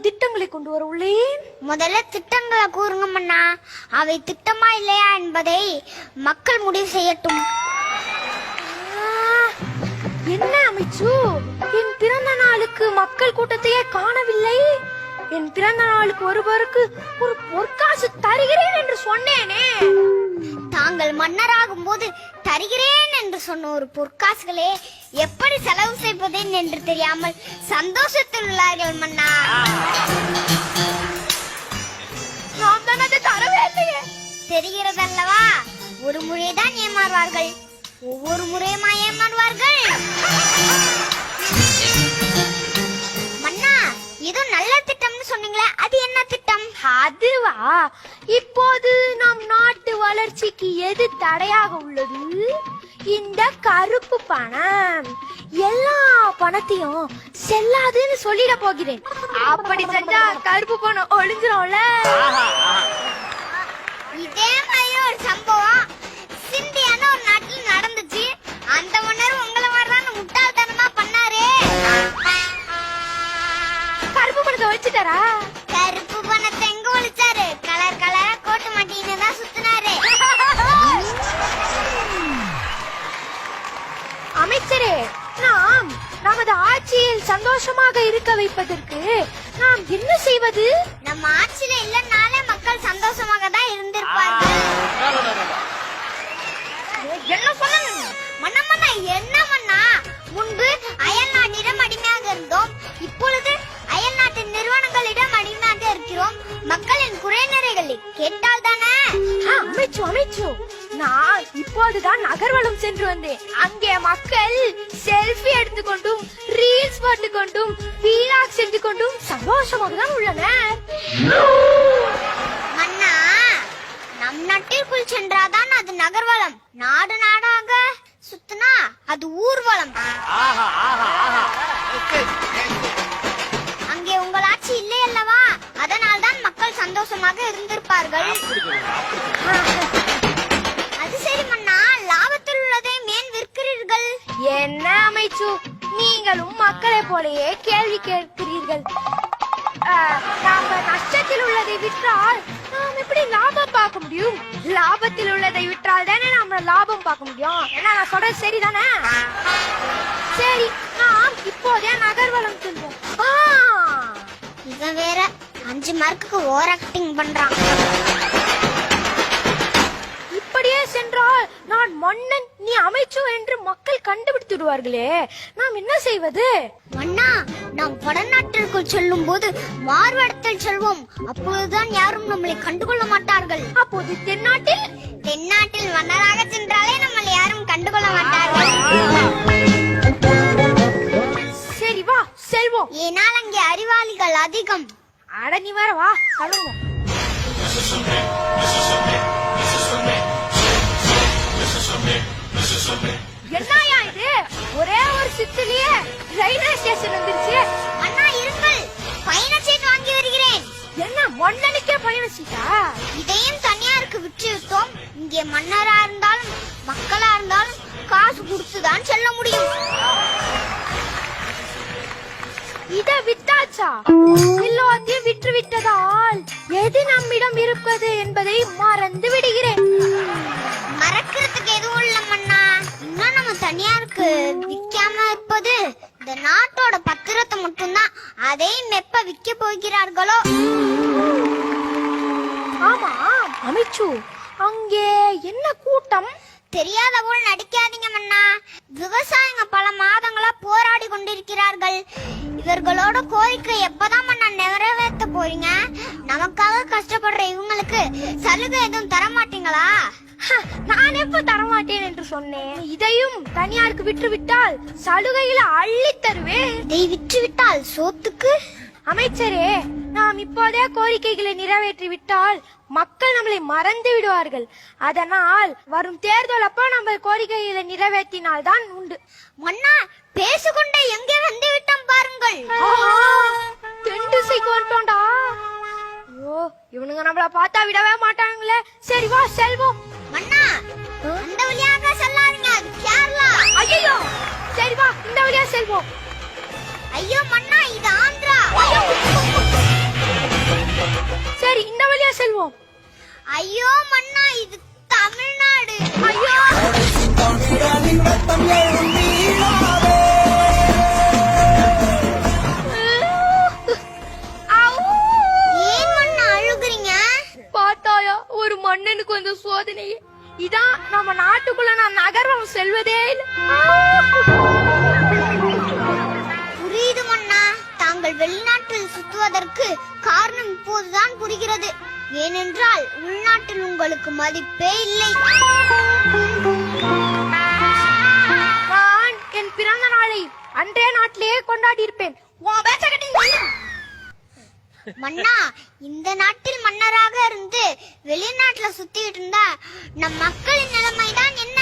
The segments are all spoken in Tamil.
திட்டங்களை கொண்டு வர உள்ளேன். முதல்ல திட்டங்களை கூறுங்க மன்னா. அவை திட்டமா இல்லையா என்பதை மக்கள் முடிவு செய்யட்டும். என்ன அமைச்சு? என் பிறந்த நாளுக்கு மக்கள் கூட்டத்தையே காணவில்லை. என் பிறந்த நாளுக்கு ஒருவருக்கு ஒரு பொற்காசு தருகிறேன் என்று சொன்னேனே. தாங்கள் மன்னராகும் போது தருகிறேன் என்று சொன்ன ஒரு பொற்காசுகளே எப்படி செலவு செய்வதேன் என்று தெரியாமல் சந்தோஷத்தில் உள்ளார்கள் மன்னா. நாம் தான் அதை தரவே இல்லையே. தெரிகிறதல்லவா? ஒரு முறைதான் ஏமாறுவார்கள். ஒவ்வொரு முறையுமா ஏமாறுவார்கள்? மன்னா இது நல்ல திட்டம்னு சொன்னீங்களே அது என்ன திட்டம்? அதுவா? இப்போது நம் நாட்டு வளர்ச்சிக்கு எது தடையாக உள்ளது? இந்த கருப்பு பணம். எல்லா பணத்தையும் செல்லாதுன்னு சொல்லிட போகிறேன். அப்படி செஞ்சா கருப்பு பணம் ஒழுங்குறோம்ல இதே மாதிரி ஒரு சம்பவம். சந்தோஷமாக இருக்க வைப்பதற்கு நாம் என்ன செய்வது? நம்ம ஆட்சியில இல்லைனாலே மக்கள் சந்தோஷமாக தான் இருந்திருப்பார்கள். என்ன சொல்லணும் மன்னா மன்னா என்ன நகர்வலம் சென்று வந்தேன். அங்கே மக்கள் செல்ஃபி எடுத்துக்கொண்டும் ரீல்ஸ் போட்டுக்கொண்டும் வீலாக் செஞ்சு கொண்டும் சந்தோஷமாக தான் உள்ளனர். மன்னா நம் நாட்டிற்குள் சென்றாதான் அது நகர்வலம் நாடு நாடாக சுத்தினா அது ஊர்வலம். அங்கே உங்கள் ஆட்சி இல்லை அல்லவா? அதனால் தான் மக்கள் சந்தோஷமாக இருந்திருப்பார்கள். அது சரி மன்னா லாபத்தில் உள்ளதை மேன் விற்கிறீர்கள் என்ன அமைச்சு? நீங்களும் மக்களை போலயே கேள்வி கேட்கிறீர்கள். நாம நஷ்டத்தில் உள்ளதை விற்றால் நாம் எப்படி லாபம் பார்க்க முடியும்? லாபத்தில் உள்ளதை விற்றால் தானே நாம லாபம் பார்க்க முடியும். ஏன்னா நான் சொல்றது சரிதானே? சரி நாம் இப்போதே நகர்வலம் செல்வோம். ஆ, இவன் வேற அஞ்சு மார்க்குக்கு ஓவர் ஆக்டிங் பண்றான். சென்றால் நான் மன்னன் நீ அமைச்சு என்று மக்கள் கண்டுபிடித்துடுவார்களே நாம் என்ன செய்வது? மன்னா நாம் வடநாட்டிற்குள் செல்லும் போது மார்வடத்தில் செல்வோம். அப்பொழுதுதான் யாரும் நம்மளை கண்டுகொள்ள மாட்டார்கள். அப்போது தென்னாட்டில்? தென்னாட்டில் மன்னராக சென்றாலே நம்மளை யாரும் கண்டுகொள்ள மாட்டார்கள். சரி வா செல்வோம். ஏனால் அங்கே அறிவாளிகள் அதிகம். அட நீ வர வா கிளம்புவோம் சித்திலேயே ரயில்வே ஸ்டேஷன் வந்துருச்சு. அண்ணா இருங்கள். பயண சீட் வாங்கி வருகிறேன். என்ன மன்னனுக்கே பயண சீட்டா இதையும் தனியாருக்கு விற்று விட்டோம் இங்கே மன்னரா இருந்தாலும் மக்களா இருந்தாலும் காசு கொடுத்துதான் செல்ல முடியும். இத வித்தாச்சா? எல்லாத்தையும் விற்று விட்டதால் எது நம்மிடம் இருப்பது என்பதை மறந்து விடுகிறேன். மறக்கிறதுக்கு எதுவும் இல்ல மன்னா. இன்னும் நம்ம தனியாருக்கு இருப்பது இந்த நாட்டோட பத்திரத்தை மட்டும்தான் அதையும் எப்ப விற்க போகிறார்களோ? ஆமா. அமைச்சு அங்கே என்ன கூட்டம்? தெரியாத போல் நடிக்காதீங்க மன்னா. விவசாயிங்க பல மாதங்களா போராடி கொண்டிருக்கிறார்கள். இவர்களோட கோரிக்கை எப்பதான் மன்னா நிறைவேற்ற போறீங்க? நமக்காக கஷ்டப்படுற இவங்களுக்கு சலுகை எதுவும் தர மாட்டீங்களா நான் எப்ப தரமாட்டேன் என்று சொன்னேன். இதையும் தனியாருக்கு விற்று விட்டால் சலுகையில அள்ளி தருவேன் இதை விற்றுவிட்டால் சோத்துக்கு? அமைச்சரே நாம் இப்போதே கோரிக்கைகளை நிறைவேற்றி விட்டால் மக்கள் நம்மளை மறந்து விடுவார்கள். அதனால் வரும் தேர்தல் அப்போ நம்ம கோரிக்கைகளை நிறைவேற்றினால் தான் உண்டு. மன்னா பேசிக்கொண்டே எங்கே பார்த்தா விடவே மாட்டாங்களே. சரி வா செல்வோம். மன்னா அந்த வழியாக செல்லாதீங்க. அது கேரளா. ஐயோ சரி வா இந்த வழியா செல்வோம். ஐயோ மன்னா இது ஆந்திரா. சரி இந்த வழியா செல்வோம். ஐயோ மன்னா இது தமிழ்நாடு. ஐயோ! மன்னனுக்கு வந்த சோதனையே இதான் நம்ம நாட்டுக்குள்ள நான் நகரம் செல்வதே புரியுது மன்னா. தாங்கள் வெளிநாட்டில் சுத்துவதற்கு காரணம் இப்போதுதான் புரிகிறது. ஏனென்றால் உள்நாட்டில் உங்களுக்கு மதிப்பே இல்லை. நான் என் பிறந்த நாளை அன்றைய நாட்டிலேயே கொண்டாடி இருப்பேன். உன் பேச்ச கட்டி நில்லு. மன்னா இந்த நாட்டில் மன்னராக இருந்து வெளிநாட்டுல சுத்திட்டு இருந்தா நம் மக்களின் நிலைமை தான் என்ன?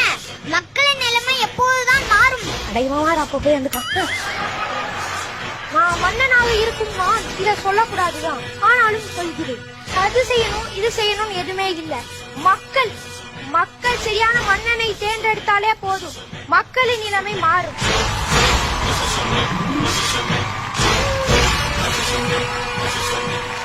மக்களின் நிலைமை எப்போதுதான் மாறும். அடைவார் அப்ப போய் அந்த கஷ்டம் நான் மன்னனாக இருக்கும் நான். இத சொல்லக்கூடாதுதான் ஆனாலும் சொல்கிறேன். அது செய்யணும் இது செய்யணும் எதுவுமே இல்ல. மக்கள் மக்கள் சரியான மன்னனை தேர்ந்தெடுத்தாலே போதும். மக்களின் நிலைமை மாறும். 生命，那是生命。